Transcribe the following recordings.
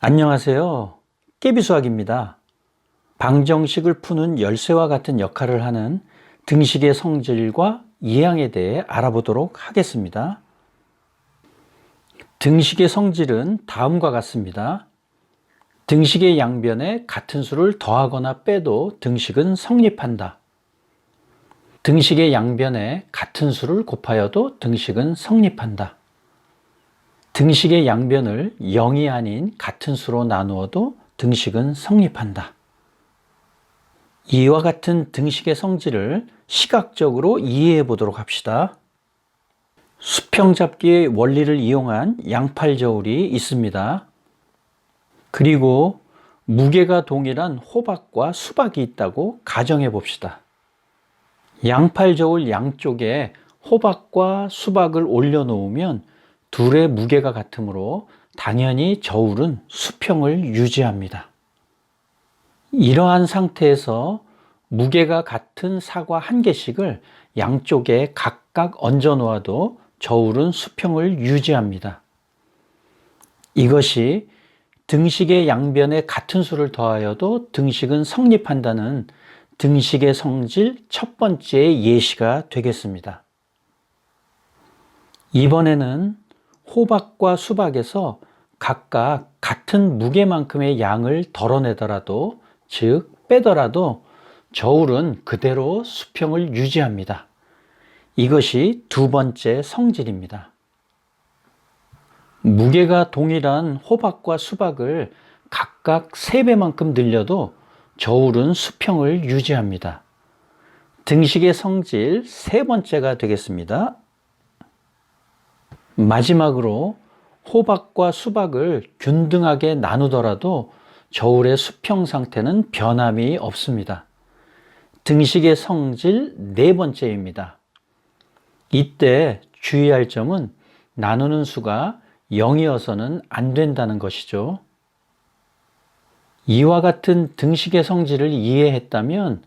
안녕하세요. 깨비수학입니다. 방정식을 푸는 열쇠와 같은 역할을 하는 등식의 성질과 이항에 대해 알아보도록 하겠습니다. 등식의 성질은 다음과 같습니다. 등식의 양변에 같은 수를 더하거나 빼도 등식은 성립한다. 등식의 양변에 같은 수를 곱하여도 등식은 성립한다. 등식의 양변을 0이 아닌 같은 수로 나누어도 등식은 성립한다. 이와 같은 등식의 성질을 시각적으로 이해해 보도록 합시다. 수평 잡기의 원리를 이용한 양팔 저울이 있습니다. 그리고 무게가 동일한 호박과 수박이 있다고 가정해 봅시다. 양팔 저울 양쪽에 호박과 수박을 올려놓으면 둘의 무게가 같으므로 당연히 저울은 수평을 유지합니다. 이러한 상태에서 무게가 같은 사과 한 개씩을 양쪽에 각각 얹어 놓아도 저울은 수평을 유지합니다. 이것이 등식의 양변에 같은 수를 더하여도 등식은 성립한다는 등식의 성질 첫 번째 예시가 되겠습니다. 이번에는 호박과 수박에서 각각 같은 무게만큼의 양을 덜어내더라도, 즉, 빼더라도 저울은 그대로 수평을 유지합니다. 이것이 두 번째 성질입니다. 무게가 동일한 호박과 수박을 각각 3배만큼 늘려도 저울은 수평을 유지합니다. 등식의 성질 세 번째가 되겠습니다. 마지막으로 호박과 수박을 균등하게 나누더라도 저울의 수평 상태는 변함이 없습니다. 등식의 성질 네 번째입니다. 이때 주의할 점은 나누는 수가 0이어서는 안 된다는 것이죠. 이와 같은 등식의 성질을 이해했다면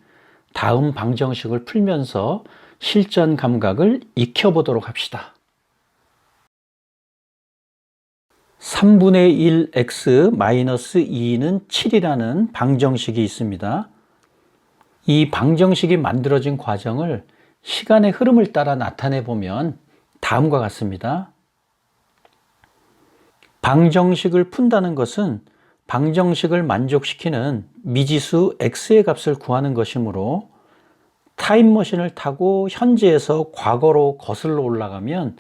다음 방정식을 풀면서 실전 감각을 익혀보도록 합시다. 3분의 1x 마이너스 2는 7이라는 방정식이 있습니다. 이 방정식이 만들어진 과정을 시간의 흐름을 따라 나타내 보면 다음과 같습니다. 방정식을 푼다는 것은 방정식을 만족시키는 미지수 x의 값을 구하는 것이므로 타임머신을 타고 현재에서 과거로 거슬러 올라가면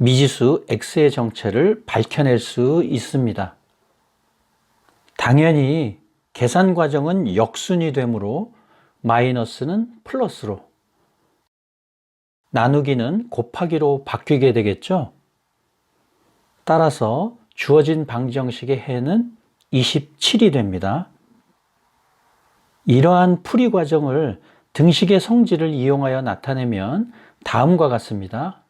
미지수 x의 정체를 밝혀낼 수 있습니다. 당연히 계산 과정은 역순이 되므로 마이너스는 플러스로 나누기는 곱하기로 바뀌게 되겠죠. 따라서 주어진 방정식의 해는 27이 됩니다. 이러한 풀이 과정을 등식의 성질을 이용하여 나타내면 다음과 같습니다.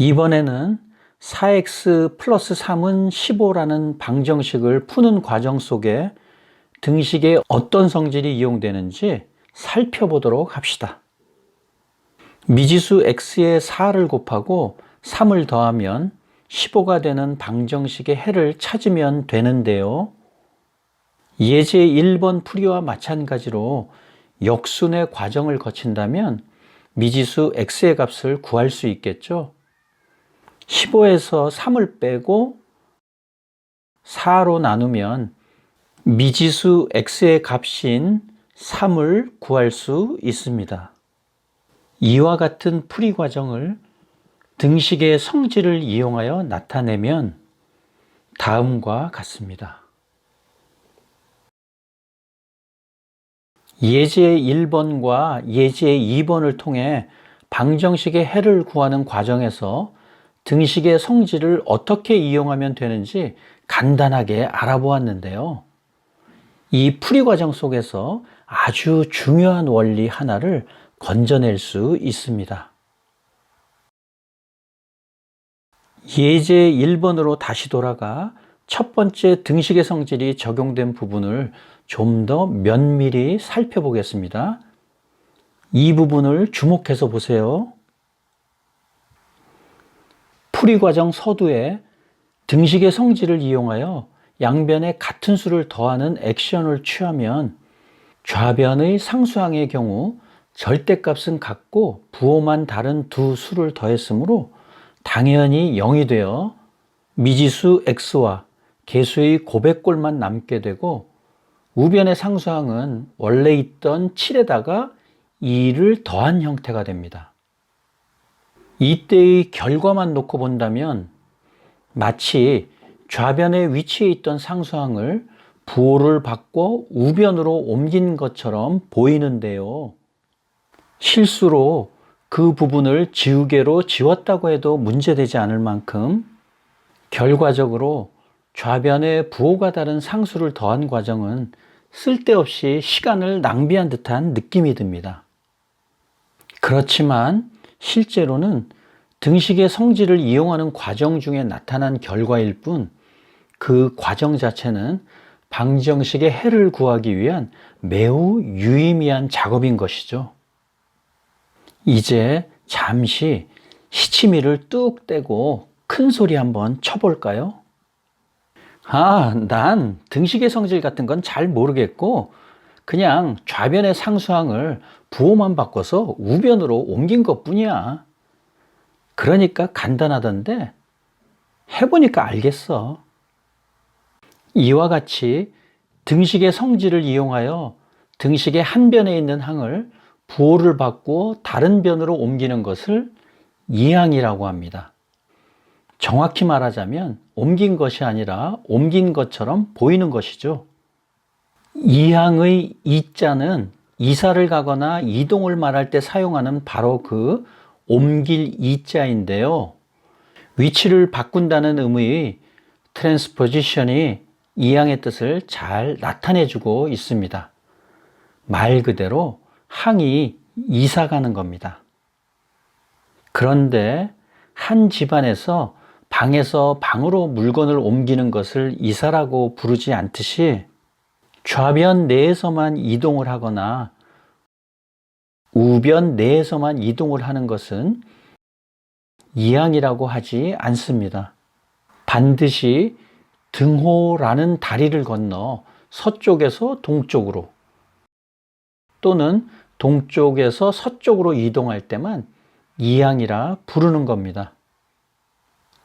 이번에는 4x 플러스 3은 15라는 방정식을 푸는 과정 속에 등식에 어떤 성질이 이용되는지 살펴보도록 합시다. 미지수 x에 4를 곱하고 3을 더하면 15가 되는 방정식의 해를 찾으면 되는데요. 예제 1번 풀이와 마찬가지로 역순의 과정을 거친다면 미지수 x의 값을 구할 수 있겠죠. 15에서 3을 빼고 4로 나누면 미지수 x의 값인 3을 구할 수 있습니다. 이와 같은 풀이 과정을 등식의 성질을 이용하여 나타내면 다음과 같습니다. 예제 1번과 예제 2번을 통해 방정식의 해를 구하는 과정에서 등식의 성질을 어떻게 이용하면 되는지 간단하게 알아보았는데요. 이 풀이 과정 속에서 아주 중요한 원리 하나를 건져낼 수 있습니다. 예제 1번으로 다시 돌아가 첫 번째 등식의 성질이 적용된 부분을 좀 더 면밀히 살펴보겠습니다. 이 부분을 주목해서 보세요. 풀이 과정 서두에 등식의 성질을 이용하여 양변에 같은 수를 더하는 액션을 취하면 좌변의 상수항의 경우 절대값은 같고 부호만 다른 두 수를 더했으므로 당연히 0이 되어 미지수 x와 개수의 고백골만 남게 되고 우변의 상수항은 원래 있던 7에다가 2를 더한 형태가 됩니다. 이때의 결과만 놓고 본다면 마치 좌변에 위치해 있던 상수항을 부호를 바꿔 우변으로 옮긴 것처럼 보이는데요. 실수로 그 부분을 지우개로 지웠다고 해도 문제되지 않을 만큼 결과적으로 좌변에 부호가 다른 상수를 더한 과정은 쓸데없이 시간을 낭비한 듯한 느낌이 듭니다. 그렇지만 실제로는 등식의 성질을 이용하는 과정 중에 나타난 결과일 뿐 그 과정 자체는 방정식의 해를 구하기 위한 매우 유의미한 작업인 것이죠. 이제 잠시 시치미를 뚝 떼고 큰 소리 한번 쳐볼까요? 아, 난 등식의 성질 같은 건 잘 모르겠고, 그냥 좌변의 상수항을 부호만 바꿔서 우변으로 옮긴 것 뿐이야. 그러니까 간단하던데, 해보니까 알겠어. 이와 같이 등식의 성질을 이용하여 등식의 한 변에 있는 항을 부호를 바꾸어 다른 변으로 옮기는 것을 이항이라고 합니다. 정확히 말하자면 옮긴 것이 아니라 옮긴 것처럼 보이는 것이죠. 이항의 이자는 이사를 가거나 이동을 말할 때 사용하는 바로 그 옮길 이자인데요. 위치를 바꾼다는 의미의 트랜스포지션이 이항의 뜻을 잘 나타내주고 있습니다. 말 그대로 항이 이사 가는 겁니다. 그런데 한 집안에서 방에서 방으로 물건을 옮기는 것을 이사라고 부르지 않듯이 좌변 내에서만 이동을 하거나 우변 내에서만 이동을 하는 것은 이항이라고 하지 않습니다. 반드시 등호라는 다리를 건너 서쪽에서 동쪽으로 또는 동쪽에서 서쪽으로 이동할 때만 이항이라 부르는 겁니다.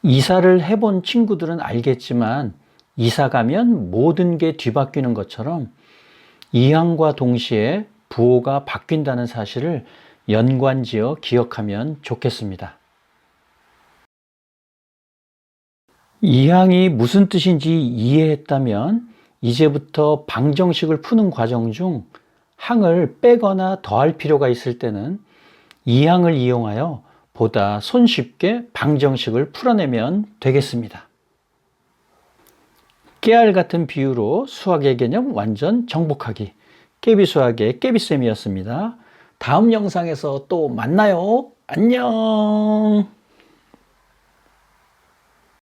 이사를 해본 친구들은 알겠지만 이사 가면 모든 게 뒤바뀌는 것처럼 이항과 동시에 부호가 바뀐다는 사실을 연관지어 기억하면 좋겠습니다. 이항이 무슨 뜻인지 이해했다면 이제부터 방정식을 푸는 과정 중 항을 빼거나 더할 필요가 있을 때는 이항을 이용하여 보다 손쉽게 방정식을 풀어내면 되겠습니다. 깨알 같은 비유로 수학의 개념 완전 정복하기. 깨비수학의 깨비쌤이었습니다. 다음 영상에서 또 만나요. 안녕.